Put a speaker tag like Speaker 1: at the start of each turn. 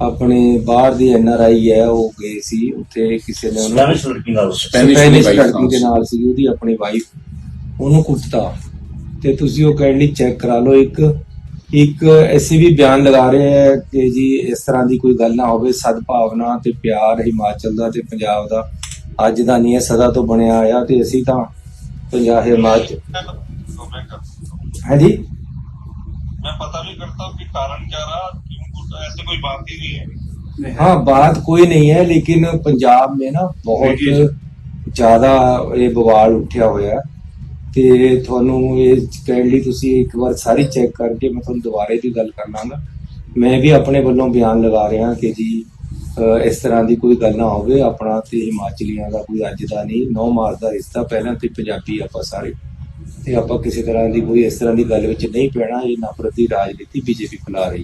Speaker 1: ਆਪਣੇ ਬਾਹਰ ਦੀ N R I ਹੈ ਉਹ ਗਏ ਸੀ ਉੱਥੇ ਕਿਸੇ ਨੇ ਉਹਨੂੰ ਆਪਣੀ ਵਾਈਫ ਉਹਨੂੰ ਕੁੱਟਤਾ। ਤੇ ਤੁਸੀਂ ਉਹ ਕਾਈਂਡਲੀ ਚੈੱਕ ਕਰਾ ਲਓ ਇੱਕ ਇੱਕ ਅਸੀਂ ਵੀ ਬਿਆਨ ਲਗਾ ਰਹੇ ਹਾਂ ਕਿ ਜੀ ਇਸ ਤਰ੍ਹਾਂ ਦੀ ਕੋਈ ਗੱਲ ਨਾ ਹੋਵੇ ਸਦਭਾਵਨਾ ਤੇ ਪਿਆਰ ਹਿਮਾਚਲ ਦਾ ਤੇ ਪੰਜਾਬ ਦਾ ਅੱਜ ਦਾ ਨਹੀਂ ਹੈ ਸਦਾ ਤੋਂ ਬਣਿਆ ਆਇਆ ਤੇ ਅਸੀਂ ਤਾਂ ਪੰਜਾਬ ਹਿਮਾਚਲ ਹਾਂਜੀ?
Speaker 2: ਮੈਂ ਪਤਾ ਨਹੀਂ ਕਰਤਾ ਕਿ कोई बात ही नहीं है
Speaker 1: हाँ बात कोई नहीं है लेकिन पंजाब में ना ਬਹੁਤ ਜ਼ਿਆਦਾ ਇਹ ਬਵਾਲ ਉੱਠਿਆ ਹੋਇਆ ਤੇ ਤੁਹਾਨੂੰ ਇਹ ਕਾਈਂਡਲੀ ਤੁਸੀਂ ਇੱਕ ਵਾਰ ਸਾਰੀ ਚੈੱਕ ਕਰਕੇ ਮੈਂ ਤੁਹਾਨੂੰ ਦੁਬਾਰੇ ਦੀ ਗੱਲ ਕਰ ਲਾਂਗਾ ਮੈਂ ਵੀ ਆਪਣੇ ਵੱਲੋਂ ਬਿਆਨ ਲਗਾ ਰਿਹਾ ਕਿ ਜੀ ਅਹ, ਇਸ ਤਰ੍ਹਾਂ ਦੀ ਕੋਈ ਗੱਲ ਨਾ ਹੋਵੇ ਆਪਣਾ ਤੇ ਹਿਮਾਚਲੀਆਂ ਦਾ ਕੋਈ ਅੱਜ ਦਾ ਨਹੀਂ ਨੌ ਮਾਰਚ ਦਾ ਰਿਸ਼ਤਾ ਪਹਿਲਾਂ ਤੇ ਪੰਜਾਬੀ ਆਪਾਂ ਸਾਰੇ ਤੇ ਆਪਾਂ ਕਿਸੇ ਤਰ੍ਹਾਂ ਦੀ ਕੋਈ ਇਸ ਤਰ੍ਹਾਂ ਦੀ ਗੱਲ ਵਿੱਚ ਨਹੀਂ ਪੈਣਾ ਇਹ ਨਫ਼ਰਤ ਦੀ ਰਾਜਨੀਤੀ बीजेपी फैला रही